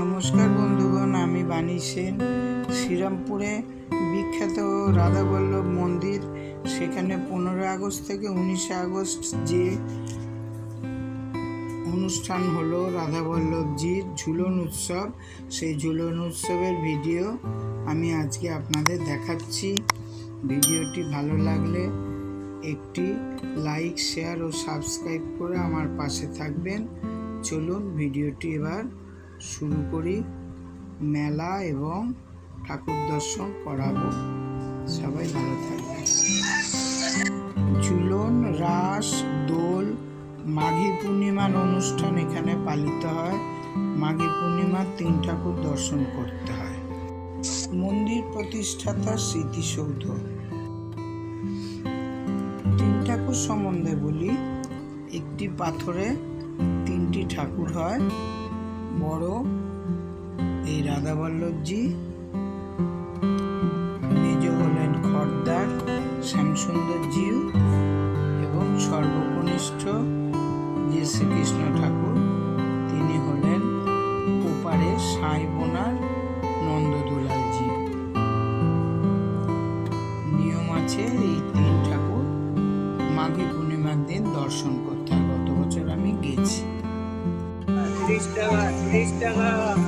নমস্কার বন্ধুগণ, আমি বাণী সেন। শ্রীরামপুরে বিখ্যাত রাধাবল্লভ মন্দির, সেখানে পনেরো আগস্ট থেকে উনিশে আগস্ট যে অনুষ্ঠান হলো রাধাবল্লভজির ঝুলন উৎসব, সেই ঝুলন উৎসবের ভিডিও আমি আজকে আপনাদের দেখাচ্ছি। ভিডিওটি ভালো লাগলে একটি লাইক, শেয়ার ও সাবস্ক্রাইব করে আমার পাশে থাকবেন। চলুন ভিডিওটি এবার শুরু করি। মেলা এবং ঠাকুর দর্শন করাবো। সবাই ভালো থাকবেন। ঝুলন, রাস, দোল, মাঘী পূর্ণিমার অনুষ্ঠান এখানে পালিত হয়। মাঘী পূর্ণিমার তিন ঠাকুর দর্শন করতে হয়। মন্দির প্রতিষ্ঠাতা স্মৃতিসৌধ। তিন ঠাকুর সম্বন্ধে বলি। একটি পাথরে তিনটি ঠাকুর হয়। বড় এই রাধাবল্লভজি Yeah.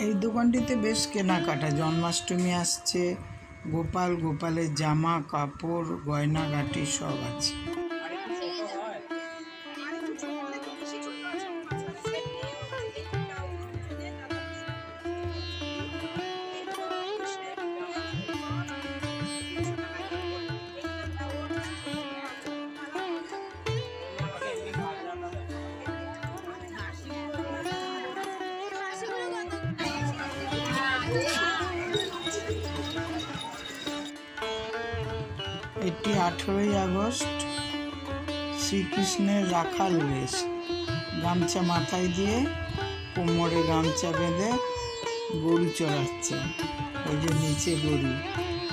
এই দোকানটিতে বেশ কেনাকাটা জন্মাষ্টমী আসছে গোপাল গোপালের জামা কাপড় গয়নাগাটি সব আছে। এটি আঠেরোই আগস্ট শ্রীকৃষ্ণের রাখাল বেশ। গামছা মাথায় দিয়ে কোমরে গামছা বেঁধে গরু চড়াচ্ছে। ওই যে নিচে গরু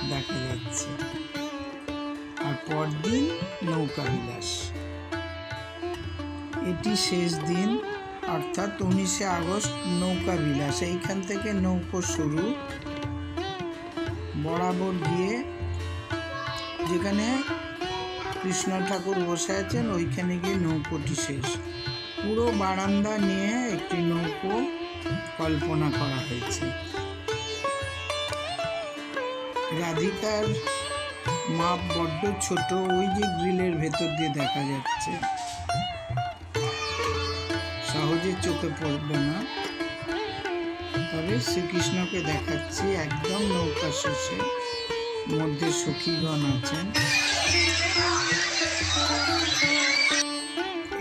দেখা যাচ্ছে। আর পরদিন নৌকা বিলাস। এটি শেষ দিন, অর্থাৎ উনিশে আগস্ট নৌকা বিলাস। এইখান থেকে নৌকো শুরু। বরাবর গিয়ে যেখানে কৃষ্ণ ঠাকুর বসে আছেন, ওইখানে গিয়ে নৌকোটি শেষ। পুরো বারান্দা নিয়ে একটি নৌকো কল্পনা করা হয়েছে। রাধিকার মাপ বড্ড ছোট, ওই যে গ্রিলের ভেতর দিয়ে দেখা যাচ্ছে। সহজে চোখে পড়বে না। তবে শ্রীকৃষ্ণকে দেখাচ্ছি একদম নৌকা শেষে। মধ্যে সখীগণ আছেন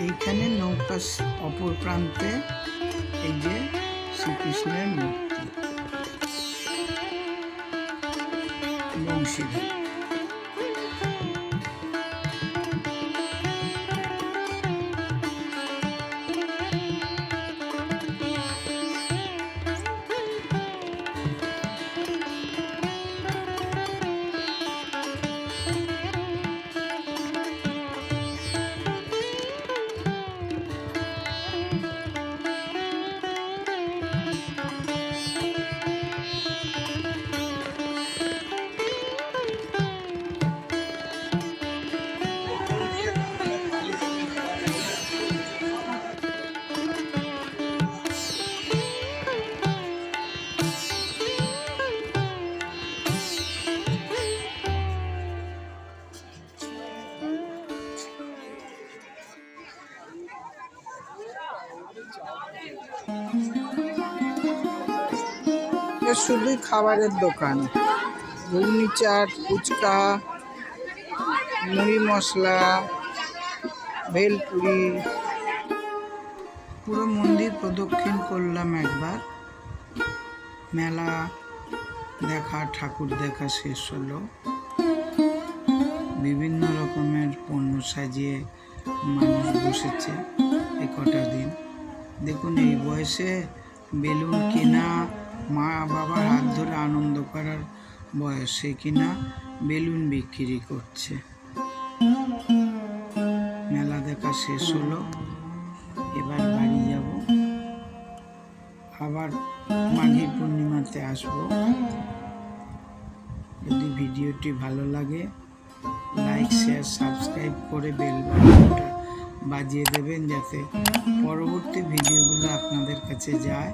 এইখানে নৌকা অপর প্রান্তে এই যে শ্রীকৃষ্ণের মূর্তি বংশীধর শুধুই খাবারের দোকান। ঘুগনি চাট, ফুচকা, মুড়ি মশলা, ভেলপুরি। পুরো মন্দির প্রদক্ষিণ করলাম একবার। মেলা দেখা, ঠাকুর দেখা শেষ হলো। বিভিন্ন রকমের পণ্য সাজিয়ে মানুষ বসেছে এ কটা দিন। দেখুন, এই বয়সে বেলুন কেনা, মা বাবার হাত ধরে আনন্দ করার বয়সে কিনা বেলুন বিক্রি করছে। মেলা দেখা শেষ হলো, এবার বাড়ি যাব। আবার মাঘী পূর্ণিমাতে আসব। যদি ভিডিওটি ভালো লাগে, লাইক, শেয়ার, সাবস্ক্রাইব করে বেল বাটনটা বাজিয়ে দেবেন যাতে পরবর্তী ভিডিওগুলো আপনাদের কাছে যায়।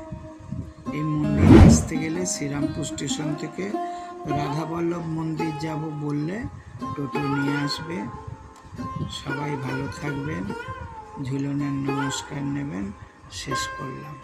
এই মন্দিরে আসতে গেলে শ্রীরামপুর স্টেশন থেকে রাধাবল্লভ মন্দির যাব বললে টোটো নিয়ে আসবে। সবাই ভালো থাকবেন, ঝুলনের নমস্কার নেবেন, শেষ করলাম।